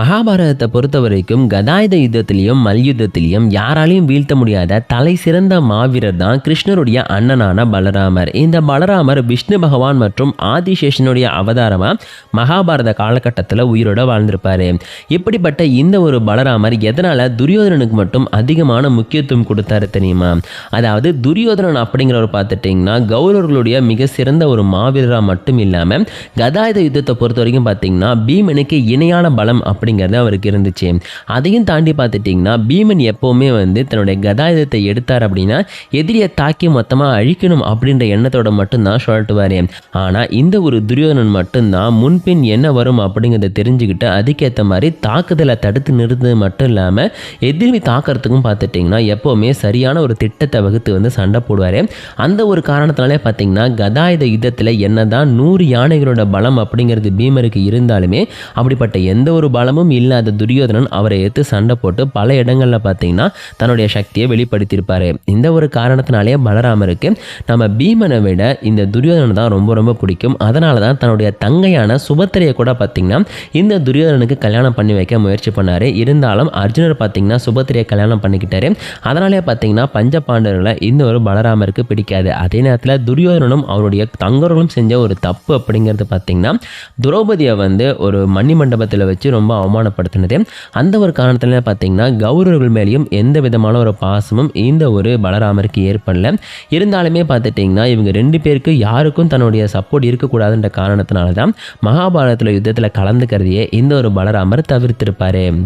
மகாபாரதத்தை பொறுத்த வரைக்கும் கதாயுத யுத்தத்திலையும் மல்யுத்தத்திலையும் யாராலையும் வீழ்த்த முடியாத தலை சிறந்த மாவீரர் தான் கிருஷ்ணருடைய அண்ணனான பலராமர். இந்த பலராமர் விஷ்ணு பகவான் மற்றும் ஆதிசேஷனுடைய அவதாரமாக மகாபாரத காலகட்டத்தில் உயிரோட வாழ்ந்திருப்பார். இப்படிப்பட்ட இந்த ஒரு பலராமர் எதனால் துரியோதனனுக்கு மட்டும் அதிகமான முக்கியத்துவம் கொடுத்தாரு தெரியுமா? அதாவது துரியோதனன் அப்படிங்கிறவர் பார்த்துட்டிங்கன்னா கௌரவர்களுடைய மிக சிறந்த ஒரு மாவீரராக மட்டும் இல்லாமல் கதாயுத யுத்தத்தை பொறுத்த வரைக்கும் பார்த்தீங்கன்னா பீமனுக்கு இணையான பலம் அப்படி அப்படிங்கிறது அவருக்கு இருந்துச்சு. அதையும் தாண்டி பார்த்துட்டிங்கன்னா பீமன் எப்போவுமே வந்து தன்னுடைய கதாயுதத்தை எடுத்தார் அப்படின்னா எதிரியை தாக்கி மொத்தமாக அழிக்கணும் அப்படின்ற எண்ணத்தோட மட்டும்தான் சொல்லட்டுவார் ஆனால் இந்த ஒரு துரியோதனன் மட்டும்தான் முன்பின் என்ன வரும் அப்படிங்கிறத தெரிஞ்சுக்கிட்டு அதுக்கேற்ற மாதிரி தாக்குதலை தடுத்து நிறுத்தது மட்டும் இல்லாமல் எதிரி தாக்கிறதுக்கும் பார்த்துட்டிங்கன்னா எப்போவுமே சரியான ஒரு திட்டத்தை வகுத்து வந்து சண்டை போடுவார். அந்த ஒரு காரணத்தினாலே பார்த்தீங்கன்னா கதாயுத யுத்தத்தில் என்னதான் நூறு யானைகளோட பலம் அப்படிங்கிறது பீமருக்கு இருந்தாலுமே அப்படிப்பட்ட எந்த ஒரு பலமும் இல்லாத துரியோதனன் அவரை எடுத்து சண்டை போட்டு பல இடங்களில் பார்த்தீங்கன்னா தன்னுடைய சக்தியை வெளிப்படுத்தியிருப்பார். இந்த ஒரு காரணத்தினாலேயே பலராமருக்கு நம்ம பீமனை விட இந்த துரியோதனன் தான் ரொம்ப ரொம்ப பிடிக்கும். அதனால தான் தன்னுடைய தங்கையான சுபத்திரையை கூட பார்த்தீங்கன்னா இந்த துரியோதனனுக்கு கல்யாணம் பண்ணி வைக்க முயற்சி பண்ணார். இருந்தாலும் அர்ஜுனர் பார்த்தீங்கன்னா சுபத்திரையை கல்யாணம் பண்ணிக்கிட்டாரு. அதனாலே பார்த்தீங்கன்னா பஞ்ச பாண்டவர்களை இந்த ஒரு பலராமருக்கு பிடிக்காது. அதே நேரத்தில் துரியோதனனும் அவருடைய தங்கர்களும் செஞ்ச ஒரு தப்பு அப்படிங்கிறது பார்த்தீங்கன்னா துரௌபதியை வந்து ஒரு மணி மண்டபத்தில் வச்சு ரொம்ப அவமானப்படுத்தினது. அந்த ஒரு காரணத்தில் பார்த்தீங்கன்னா கௌரவர்கள் மேலேயும் எந்த விதமான ஒரு பாசமும் இந்த ஒரு பலராமருக்கு ஏற்படல. இருந்தாலுமே பார்த்துட்டிங்கன்னா இவங்க ரெண்டு பேருக்கு யாருக்கும் தன்னுடைய சப்போர்ட் இருக்கக்கூடாதுன்ற காரணத்தினால தான் மகாபாரதத்தில் யுத்தத்தில் கலந்துக்கிறதையே இந்த ஒரு பலராமர் தவிர்த்திருப்பார்.